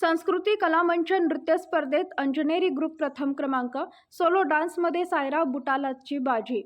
संस्कृती कलामंच नृत्य स्पर्धेत अंजनेरी ग्रुप प्रथम क्रमांक सोलो डान्समध्ये सायरा बुटालाची बाजी.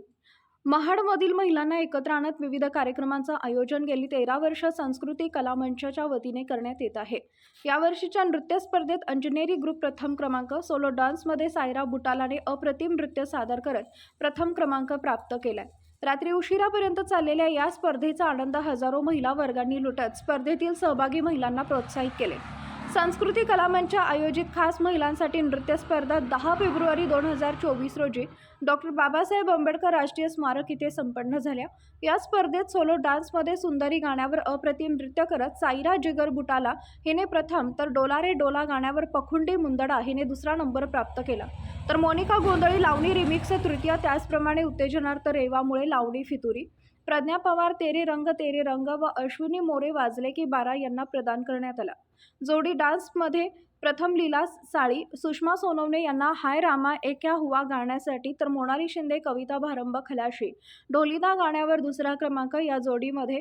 महाडमधील महिलांना एकत्र आणत विविध कार्यक्रमांचं आयोजन गेली तेरा वर्ष संस्कृती कला मंचाच्या वतीने करण्यात येत आहे. यावर्षीच्या नृत्य स्पर्धेत अंजनेरी ग्रुप प्रथम क्रमांक सोलो डान्समध्ये सायरा बुटालाने अप्रतिम नृत्य सादर करत प्रथम क्रमांक प्राप्त केलाय. रात्री उशिरापर्यंत चाललेल्या या स्पर्धेचा आनंद हजारो महिला वर्गांनी लुटत स्पर्धेतील सहभागी महिलांना प्रोत्साहित केले. संस्कृती कलामंच आयोजित खास महिलांसाठी नृत्य स्पर्धा दहा फेब्रुवारी दोन हजार चोवीस रोजी डॉक्टर बाबासाहेब आंबेडकर राष्ट्रीय स्मारक इथे संपन्न झाल्या. या स्पर्धेत सोलो डान्समध्ये सुंदरी गाण्यावर अप्रतिम नृत्य करत साईरा जिगर बुटाला हिने प्रथम तर डोलारे डोला गाण्यावर पखुंडी मुंदडा हिने दुसरा नंबर प्राप्त केला. तर मोनिका गोंधळी लावणी रिमिक्स तृतीय त्याचप्रमाणे उत्तेजनार्थ रेवामुळे लावणी फितुरी. प्रज्ञा पवार तेरे रंग तेरे रंग व अश्विनी मोरे वाजले की बारा यांना प्रदान करण्यात आला. जोडी डान्समध्ये प्रथम लीला साळी सुषमा सोनवणे यांना हाय रामा एक्या हुआ गाण्यासाठी तर मोनाली शिंदे कविता भारंभ खलाशी. ढोलिदा गाण्यावर दुसरा क्रमांक या जोडीमध्ये.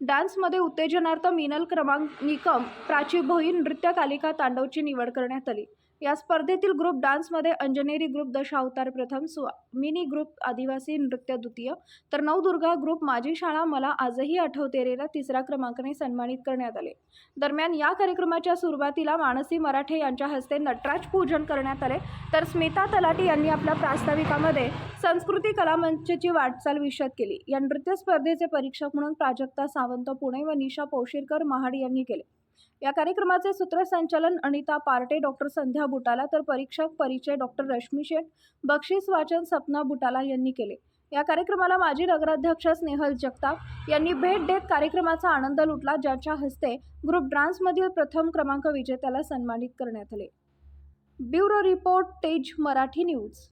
डान्समध्ये उत्तेजनार्थ मिनल क्रमांक निकम प्राची भोई नृत्यकालिका तांडवची निवड करण्यात आली. या स्पर्धेतील ग्रुप डान्समध्ये अंजनेरी ग्रुप दशावतार प्रथम मिनी ग्रुप आदिवासी नृत्य द्वितीय तर नवदुर्गा ग्रुप माझी शाळा मला आजही आठवते रेला तिसऱ्या क्रमांकाने सन्मानित करण्यात आले. दरम्यान या कार्यक्रमाच्या सुरुवातीला मानसी मराठे यांच्या हस्ते नटराज पूजन करण्यात आले. तर स्मिता तलाटी यांनी आपल्या प्रास्ताविकामध्ये संस्कृती कलामंचची वाटचाल विशद केली. या नृत्य स्पर्धेचे परीक्षक म्हणून प्राजक्ता सावंत पुणे व निशा पौशीरकर महाड यांनी केले. या कार्यक्रमाचे सूत्रसंचालन अनिता पार्टे डॉक्टर संध्या बुटाला तर परीक्षक परिचय डॉक्टर रश्मी शेठ बक्षीस वाचन सपना बुटाला यांनी केले. या कार्यक्रमाला माजी नगराध्यक्ष स्नेहल जगताप यांनी भेट देत कार्यक्रमाचा आनंद लुटला ज्याच्या हस्ते ग्रुप डान्समधील प्रथम क्रमांक विजेत्याला सन्मानित करण्यात आले. ब्युरो रिपोर्ट तेज मराठी न्यूज.